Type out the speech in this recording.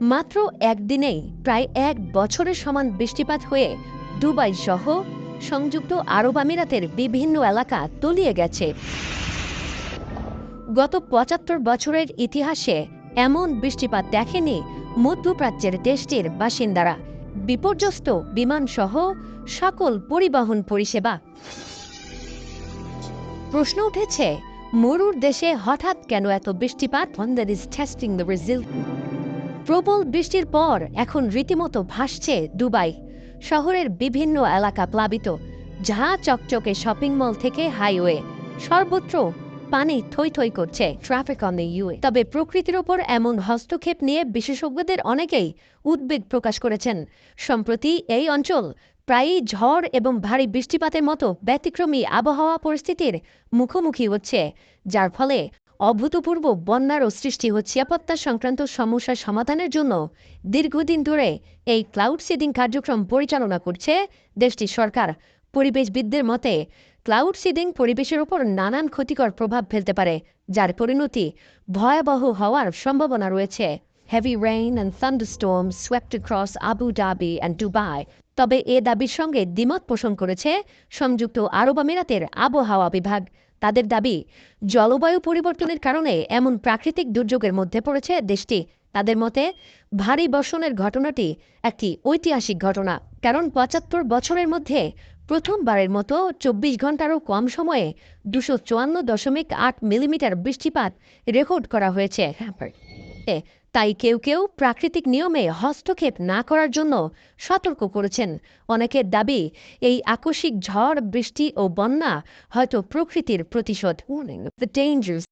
মাত্র একদিনেই প্রায় এক বছরের সমান বৃষ্টিপাত হয়ে দুবাই সহ সংযুক্ত আরব আমিরাতের বিভিন্ন এলাকা তলিয়ে গেছে। গত পঁচাত্তর বছরের ইতিহাসে এমন বৃষ্টিপাত দেখেনি মধ্যপ্রাচ্যের দেশটির বাসিন্দারা। বিপর্যস্ত বিমানসহ সকল পরিবহন পরিষেবা। প্রশ্ন উঠেছে, মরুর দেশে হঠাৎ কেন এত বৃষ্টিপাত? ইজ টেস্টিং দ্য রেজিল প্রবল বৃষ্টির পর এখন রীতিমতো ভাসছে দুবাই। শহরের বিভিন্ন এলাকা প্লাবিত ঝা চকচকে শপিং মল থেকে হাইওয়ে, সর্বত্র পানি থই থই করছে ট্রাফিক অন দ্য ইউএ। তবে প্রকৃতির ওপর এমন হস্তক্ষেপ নিয়ে বিশেষজ্ঞদের অনেকেই উদ্বেগ প্রকাশ করেছেন। সম্প্রতি এই অঞ্চল প্রায়ই ঝড় এবং ভারী বৃষ্টিপাতের মতো ব্যতিক্রমী আবহাওয়া পরিস্থিতির মুখোমুখি হচ্ছে, যার ফলে অভূতপূর্ব বন্যারও সৃষ্টি হচ্ছে নিরাপত্তা সংক্রান্ত সমস্যার সমাধানের জন্য। দীর্ঘদিন ধরে এই ক্লাউড সিডিং কার্যক্রম পরিচালনা করছে দেশটির সরকার। পরিবেশবিদদের মতে ক্লাউড সিডিং পরিবেশের উপর নানান ক্ষতিকর প্রভাব ফেলতে পারে, যার পরিণতি ভয়াবহ হওয়ার সম্ভাবনা রয়েছে। Heavy rain and thunderstorms swept across Abu Dhabi and Dubai তবে এ দাবির সঙ্গে দ্বিমত পোষণ করেছে সংযুক্ত আরব আমিরাতের আবহাওয়া বিভাগ। তাদের দাবি, জলবায়ু পরিবর্তনের কারণে এমন প্রাকৃতিক দুর্যোগের মধ্যে পড়েছে দেশটি। তাদের মতে, ভারী বর্ষণের ঘটনাটি একটি ঐতিহাসিক ঘটনা, কারণ পঁচাত্তর বছরের মধ্যে প্রথমবারের মতো চব্বিশ ঘন্টারও কম সময়ে দুশো চুয়ান্ন দশমিক আট মিলিমিটার বৃষ্টিপাত রেকর্ড করা হয়েছে। এ, তাই কেউ কেউ প্রাকৃতিক নিয়মে হস্তক্ষেপ না করার জন্য সতর্ক করেছেন। অনেকের দাবি এই আকস্মিক ঝড় বৃষ্টি ও বন্যা হয়তো প্রকৃতির প্রতিশোধ। ডেঞ্জার্স